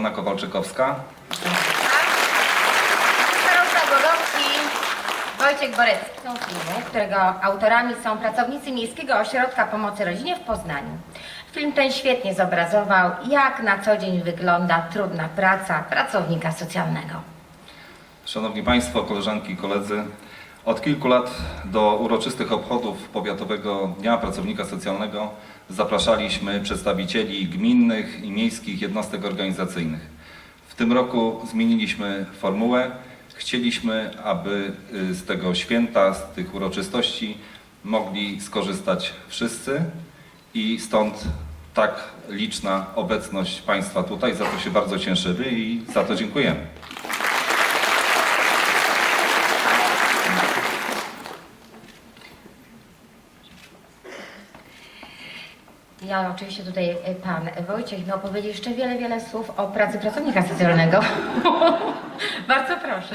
Ilona Kowalczykowska. Starosta Głogowski, Wojciech Borecki. Są filmu, którego autorami są pracownicy Miejskiego Ośrodka Pomocy Rodzinie w Poznaniu. Film ten świetnie zobrazował, jak na co dzień wygląda trudna praca pracownika socjalnego. Szanowni Państwo, koleżanki i koledzy, od kilku lat do uroczystych obchodów Powiatowego Dnia Pracownika Socjalnego zapraszaliśmy przedstawicieli gminnych i miejskich jednostek organizacyjnych. W tym roku zmieniliśmy formułę. Chcieliśmy, aby y, z tego święta, z tych uroczystości mogli skorzystać wszyscy i stąd tak liczna obecność Państwa tutaj. Za to się bardzo cieszymy i za to dziękujemy. Ja oczywiście tutaj e, pan Wojciech miał powiedzieć jeszcze wiele, wiele słów o pracy pracownika socjalnego. Bardzo proszę.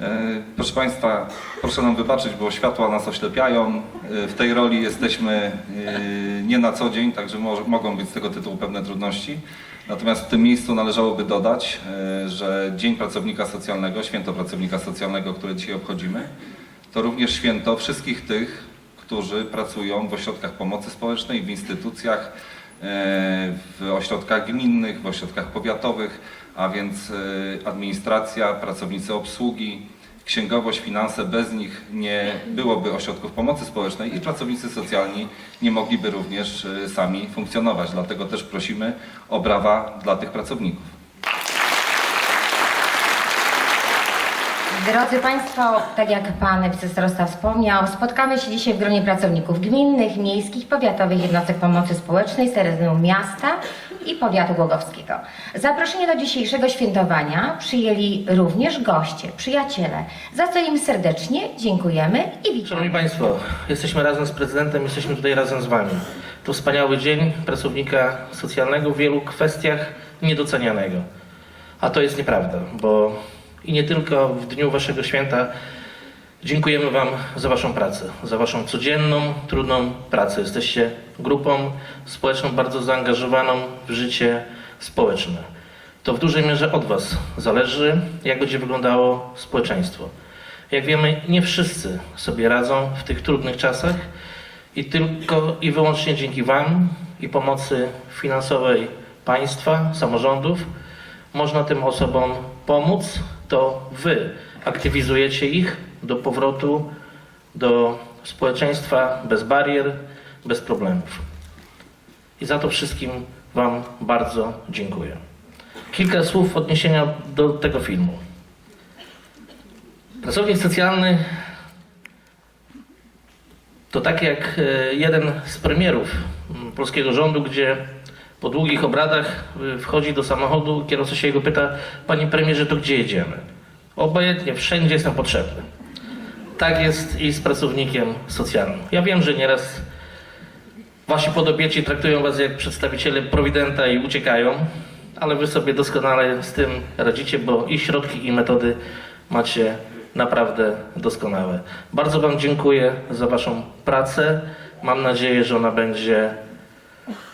E, Proszę Państwa, proszę nam wybaczyć, bo światła nas oślepiają. E, W tej roli jesteśmy nie na co dzień, także mogą być z tego tytułu pewne trudności. Natomiast w tym miejscu należałoby dodać, że Dzień Pracownika Socjalnego, Święto Pracownika Socjalnego, które dzisiaj obchodzimy, to również święto wszystkich tych, którzy pracują w ośrodkach pomocy społecznej, w instytucjach, e, w ośrodkach gminnych, w ośrodkach powiatowych, a więc e, administracja, pracownicy obsługi, księgowość, finanse. Bez nich nie byłoby ośrodków pomocy społecznej i pracownicy socjalni nie mogliby również e, sami funkcjonować. Dlatego też prosimy o brawa dla tych pracowników. Drodzy Państwo, tak jak Pan Wicestarosta wspomniał, spotkamy się dzisiaj w gronie pracowników gminnych, miejskich, powiatowych jednostek pomocy społecznej z terenu miasta i powiatu głogowskiego. Zaproszenie do dzisiejszego świętowania przyjęli również goście, przyjaciele, za co im serdecznie dziękujemy i witamy. Szanowni Państwo, jesteśmy razem z prezydentem, jesteśmy tutaj razem z Wami. To wspaniały dzień pracownika socjalnego w wielu kwestiach niedocenianego. A to jest nieprawda, bo i nie tylko w dniu Waszego święta dziękujemy Wam za Waszą pracę, za Waszą codzienną, trudną pracę. Jesteście grupą społeczną bardzo zaangażowaną w życie społeczne. To w dużej mierze od Was zależy, jak będzie wyglądało społeczeństwo. Jak wiemy, nie wszyscy sobie radzą w tych trudnych czasach i tylko i wyłącznie dzięki Wam i pomocy finansowej państwa, samorządów można tym osobom pomóc. To Wy aktywizujecie ich do powrotu do społeczeństwa bez barier, bez problemów. I za to wszystkim Wam bardzo dziękuję. Kilka słów odniesienia do tego filmu. Pracownik socjalny to tak jak e, jeden z premierów polskiego rządu, gdzie po długich obradach e, wchodzi do samochodu, kierowca się jego pyta, panie premierze, to gdzie jedziemy? Obojętnie, wszędzie jestem potrzebny. Tak jest i z pracownikiem socjalnym. Ja wiem, że nieraz wasi podobieci traktują was jak przedstawiciele prowidenta i uciekają, ale wy sobie doskonale z tym radzicie, bo i środki, i metody macie naprawdę doskonałe. Bardzo Wam dziękuję za Waszą pracę. Mam nadzieję, że ona będzie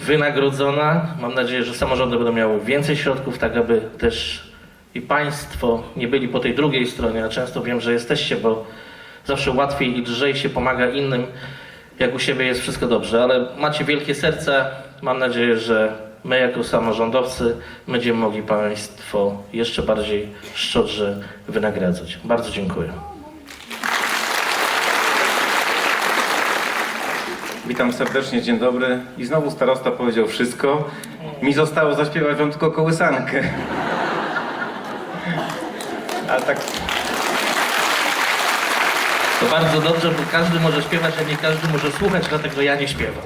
wynagrodzona. Mam nadzieję, że samorządy będą miały więcej środków, tak aby też i Państwo nie byli po tej drugiej stronie, a często wiem, że jesteście, bo zawsze łatwiej i lżej się pomaga innym, jak u siebie jest wszystko dobrze, ale macie wielkie serca. Mam nadzieję, że my jako samorządowcy będziemy mogli Państwo jeszcze bardziej szczodrze wynagradzać. Bardzo dziękuję. Witam serdecznie, dzień dobry. I znowu starosta powiedział wszystko. Mi zostało zaśpiewać wam tylko kołysankę. Ale tak, To bardzo dobrze, bo każdy może śpiewać, a nie każdy może słuchać, dlatego ja nie śpiewam.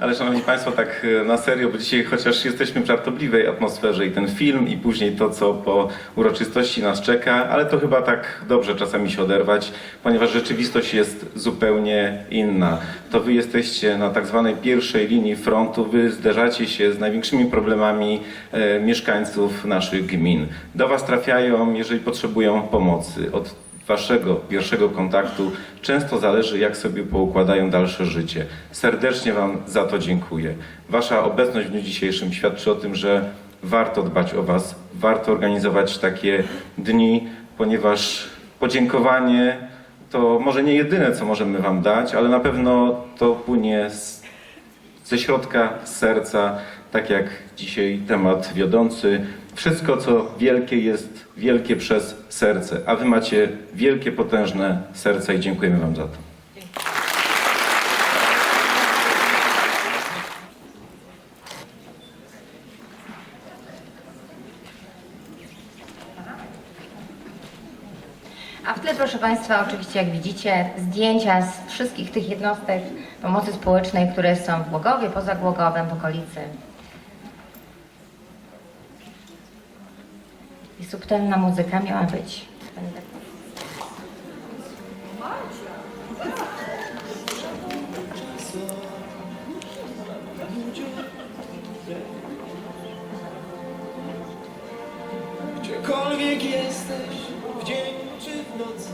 Ale szanowni państwo, tak e, na serio, bo dzisiaj chociaż jesteśmy w żartobliwej atmosferze i ten film i później to, co po uroczystości nas czeka, ale to chyba tak dobrze czasami się oderwać, ponieważ rzeczywistość jest zupełnie inna. To wy jesteście na tak zwanej pierwszej linii frontu, wy zderzacie się z największymi problemami e, mieszkańców naszych gmin. Do was trafiają, jeżeli potrzebują pomocy. Od waszego pierwszego kontaktu często zależy, jak sobie poukładają dalsze życie. Serdecznie wam za to dziękuję. Wasza obecność w dniu dzisiejszym świadczy o tym, że warto dbać o Was, warto organizować takie dni, ponieważ podziękowanie to może nie jedyne, co możemy Wam dać, ale na pewno to płynie z, ze środka, z serca, tak jak dzisiaj temat wiodący. Wszystko, co wielkie, jest wielkie przez serce, a Wy macie wielkie, potężne serca i dziękujemy Wam za to. A w tle, proszę Państwa, oczywiście jak widzicie, zdjęcia z wszystkich tych jednostek pomocy społecznej, które są w Głogowie, poza Głogowem, w okolicy. Subtelna muzyka miała być. Gdziekolwiek jesteś, w dzień czy w nocy,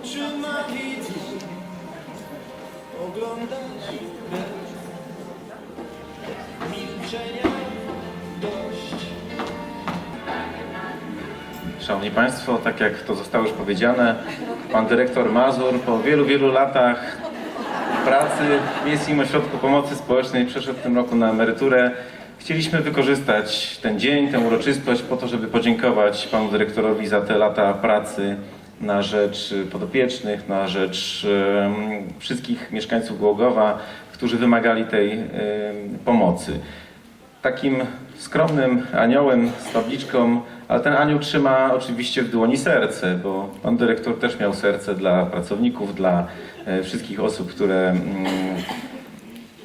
oczyma widzę, oglądasz Szanowni Państwo, tak jak to zostało już powiedziane, Pan Dyrektor Mazur po wielu, wielu latach pracy w Miejskim Ośrodku Pomocy Społecznej przeszedł w tym roku na emeryturę. Chcieliśmy wykorzystać ten dzień, tę uroczystość po to, żeby podziękować Panu Dyrektorowi za te lata pracy na rzecz podopiecznych, na rzecz wszystkich mieszkańców Głogowa, którzy wymagali tej pomocy takim skromnym aniołem z tabliczką, ale ten anioł trzyma oczywiście w dłoni serce, bo pan dyrektor też miał serce dla pracowników, dla e, wszystkich osób, które, mm,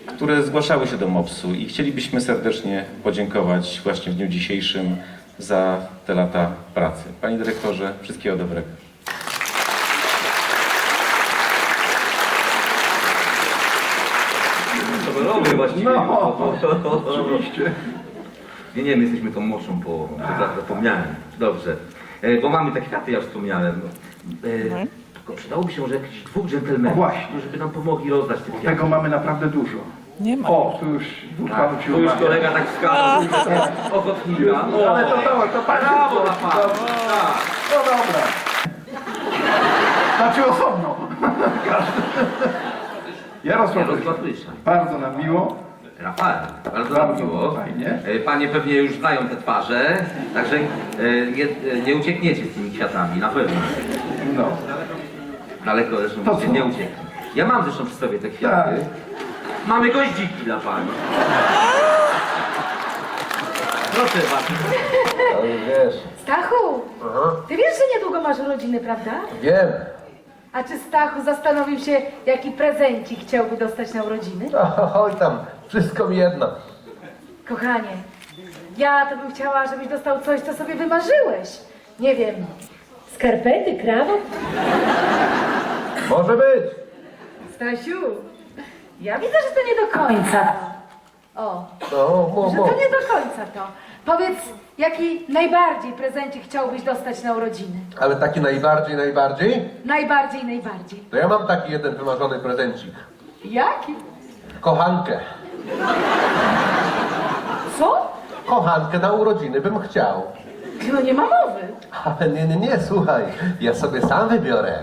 które zgłaszały się do MOPS-u i chcielibyśmy serdecznie podziękować właśnie w dniu dzisiejszym za te lata pracy. Panie dyrektorze, wszystkiego dobrego. Robię właściwie. No, oczywiście. Nie, nie, my jesteśmy tą młodszą połową, za- zapomniałem. Dobrze. E, bo mamy te kwiaty, ja już wspomniałem. No. E, tylko przydałoby się może jakichś dwóch dżentelmenów, Właśnie. żeby nam pomogli rozdać te kwiaty. Tego mamy naprawdę dużo. Nie ma. O, tu już dwóch Tak, panów się tu już umawia. kolega tak wskazał, ochotnika. O, Ale to, to, to pan Brawo dla pana. Tak. No dobra. Znaczy osobno. Jarosław, Jarosław Ryszard. bardzo nam miło. Rafael, bardzo Bardzo miło. fajnie. E, Panie pewnie już znają te twarze, także e, nie, e, nie uciekniecie z tymi kwiatami, na pewno. No. Daleko zresztą To co? nie ucieknie. Ja mam zresztą przy sobie te kwiaty. Tak. Mamy goździki dla pani. Proszę bardzo. Stachu, ty wiesz, że niedługo masz urodziny, prawda? Wiem. A czy Stachu zastanowił się, jaki prezencik chciałby dostać na urodziny? Oj tam, wszystko mi jedno. Kochanie, ja to bym chciała, żebyś dostał coś, co sobie wymarzyłeś. Nie wiem, skarpety, krawat? Może być. Stasiu, ja widzę, że to nie do końca. O, No, mów, że to nie do końca to. Powiedz, jaki najbardziej prezencik chciałbyś dostać na urodziny? Ale taki najbardziej, najbardziej? Najbardziej, najbardziej. To ja mam taki jeden wymarzony prezencik. Jaki? Kochankę. Co? Kochankę na urodziny bym chciał. No nie ma mowy. Ale nie, nie, nie, słuchaj. Ja sobie sam wybiorę.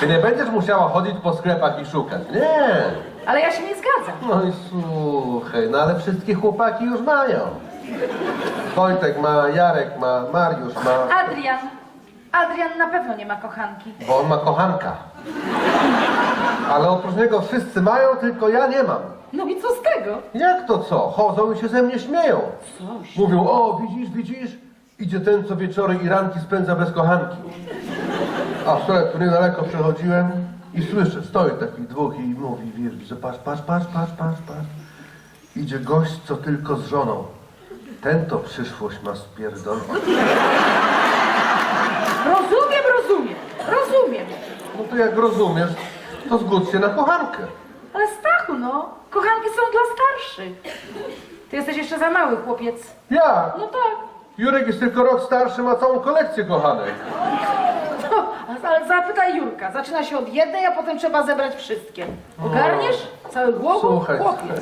Ty nie będziesz musiała chodzić po sklepach i szukać. Nie. Ale ja się nie zgadzam. No i słuchaj, no ale wszystkie chłopaki już mają. Wojtek ma, Jarek ma, Mariusz ma, Adrian. Adrian na pewno nie ma kochanki. bo on ma kochanka. Ale oprócz niego wszyscy mają, tylko ja nie mam. No i co z tego? Jak to co? Chodzą i się ze mnie śmieją. Mówią, o widzisz, widzisz? Idzie ten, co wieczory i ranki spędza bez kochanki. A wczoraj tu niedaleko przechodziłem i słyszę, stoi takich dwóch i mówi, wiesz, że patrz, patrz, patrz, patrz, patrz, patrz. Idzie gość, co tylko z żoną. Ten to przyszłość ma spierdolona. Rozumiem, rozumiem, rozumiem. No to jak rozumiesz, to zgódź się na kochankę. Ale Stachu, no, kochanki są dla starszych. Ty jesteś jeszcze za mały, chłopiec. Jak? No tak. Jurek jest tylko rok starszy, ma całą kolekcję kochanek. No, ale zapytaj Jurka. Zaczyna się od jednej, a potem trzeba zebrać wszystkie. Ogarniesz? Cały głową? Słuchaj, Chłopiec.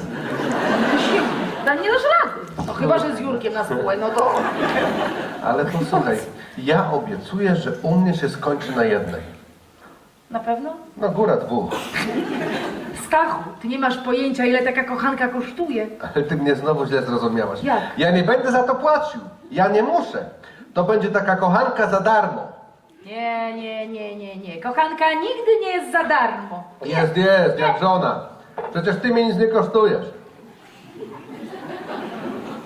Dan nie dasz rady. No chyba, że z Jurkiem na spółę, no to... Ale posłuchaj, ja obiecuję, że u mnie się skończy na jednej. Na pewno? No góra dwóch. Stachu, ty nie masz pojęcia, ile taka kochanka kosztuje. Ale ty mnie znowu źle zrozumiałaś. Jak? Ja nie będę za to płacił. Ja nie muszę. To będzie taka kochanka za darmo. Nie, nie, nie, nie, nie. Kochanka nigdy nie jest za darmo. Jest, jest, jak żona. Przecież ty mnie nic nie kosztujesz.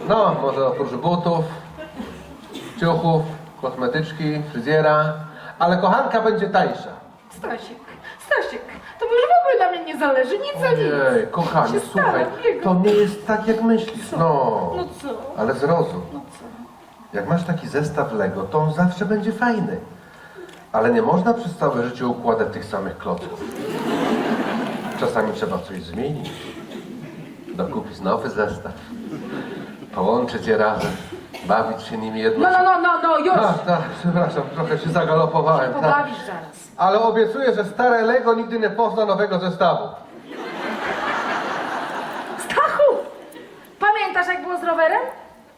No, może oprócz butów, ciuchów, kosmetyczki, fryzjera, ale kochanka będzie tańsza. Stasiek, Stasiek, to już w ogóle na mnie nie zależy, nic za nic. Ojej, kochanie, Się słuchaj, staram, biegam. to nie jest tak jak myślisz, no. No co? Ale zrozum. Jak masz taki zestaw Lego, to on zawsze będzie fajny. Ale nie można przez całe życie układać tych samych klocków. Czasami trzeba coś zmienić. Dokupić nowy zestaw. Połączyć je razem. Bawić się nimi jedno. No, no, no, no, no, już! Tak, tak, przepraszam, trochę się zagalopowałem. Tak. Pobawisz zaraz. Ale obiecuję, że stare Lego nigdy nie pozna nowego zestawu. Stachu! Pamiętasz, jak było z rowerem?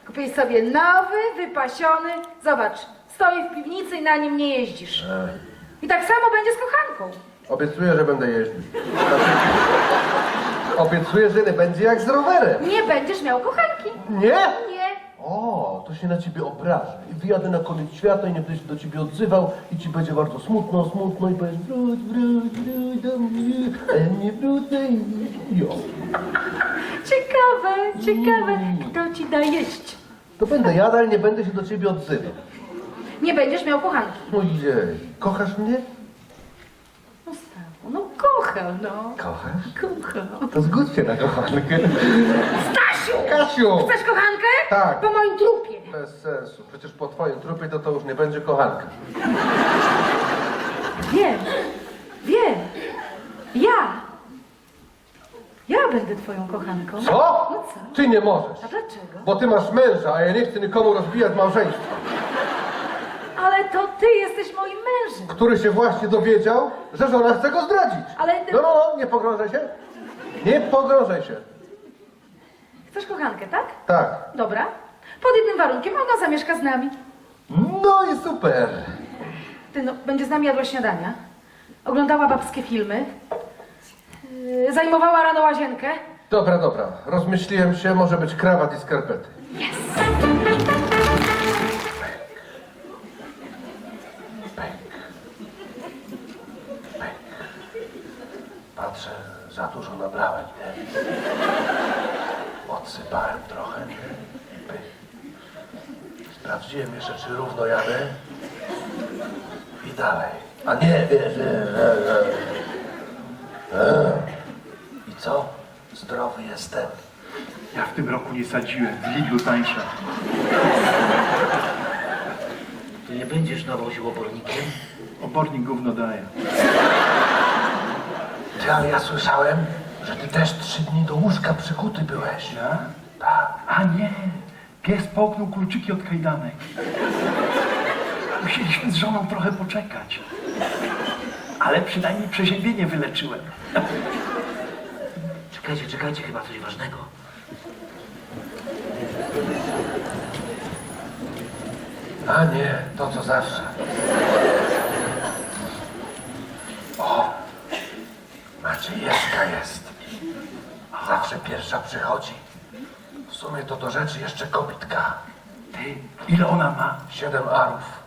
Kupiłeś sobie nowy, wypasiony. Zobacz, stoi w piwnicy i na nim nie jeździsz. I tak samo będzie z kochanką. Obiecuję, że będę jeździł. Obiecuję, że nie będzie jak z rowerem. Nie będziesz miał kochanki. Nie? O, to się na ciebie obrażę. I wyjadę na koniec świata i nie będę się do ciebie odzywał i ci będzie bardzo smutno, smutno i powiesz wróć, wróć, wróć do mnie, a ja nie wrócę i jo. Ciekawe, ciekawe. Kto ci da jeść? To będę jadł, ale nie będę się do ciebie odzywał. Nie będziesz miał kochanki. Ojej, kochasz mnie? No Stachu, no kocham, no. Kochasz? Kocham. To zgódź się na kochankę. Stasiu! Kasiu! Chcesz kochankę? Tak. Po moim trupie. Bez sensu, przecież po twoim trupie to to już nie będzie kochanka. Wiem, wiem. Ja. Ja będę twoją kochanką. Co? No co? Ty nie możesz. A dlaczego? Bo ty masz męża, a ja nie chcę nikomu rozbijać małżeństwa. Ale to ty jesteś moim mężem. Który się właśnie dowiedział, że żona chce go zdradzić. Ale- No, no, no, nie pogrążaj się. Nie pogrążaj się. Chcesz kochankę, tak? Tak. Dobra. Pod jednym warunkiem, ona zamieszka z nami. No i super. Ty no, będzie z nami jadła śniadania. Oglądała babskie filmy. Yy, zajmowała rano łazienkę. Dobra, dobra. Rozmyśliłem się, może być krawat i skarpety. Czy równo jadę. I dalej. A nie, wiesz, nie, I co? Zdrowy jestem. Ja w tym roku nie sadziłem, w Lidlu tańsza. To nie będziesz nawoził obornikiem? Obornik gówno daje. Ty, ale ja słyszałem, że ty też trzy dni do łóżka przykuty byłeś. Ja? Tak. A nie, pies połknął kluczyki od kajdanek. Musieliśmy z żoną trochę poczekać. Ale przynajmniej przeziębienie wyleczyłem. Czekajcie, czekajcie, chyba coś ważnego. A nie, to co zawsze. O, Maciejewska jest. Zawsze pierwsza przychodzi. W sumie to do rzeczy jeszcze kobitka. Ty, ile ona ma? Siedem arów.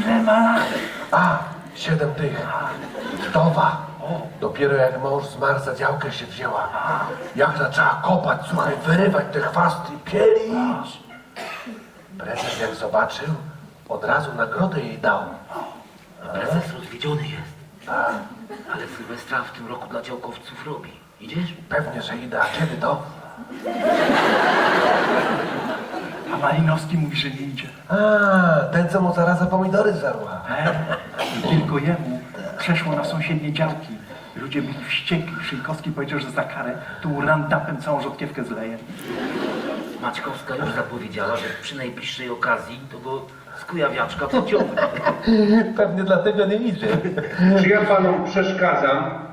Ile ma? A, siedem tych. Wdowa. Dopiero jak mąż zmarł, za działkę się wzięła. Jak zaczęła kopać, słuchaj, wyrywać te chwasty i pielić. Prezes jak zobaczył, od razu nagrodę jej dał. Prezes rozwiedziony jest. Ale Sylwestra w tym roku dla działkowców robi. Idziesz? Pewnie, że idę. A kiedy to? A Malinowski mówi, że nie idzie. A, ten, co mu zaraza pomidory zarła. E, tylko jemu przeszło na sąsiednie działki. Ludzie byli wściekli. Szyjkowski powiedział, że za karę tu randapem całą rzodkiewkę zleje. Maćkowska już zapowiedziała, że przy najbliższej okazji to go z kujawiaczka pociągnie. Pewnie dlatego nie idzie. Czy ja panom przeszkadzam?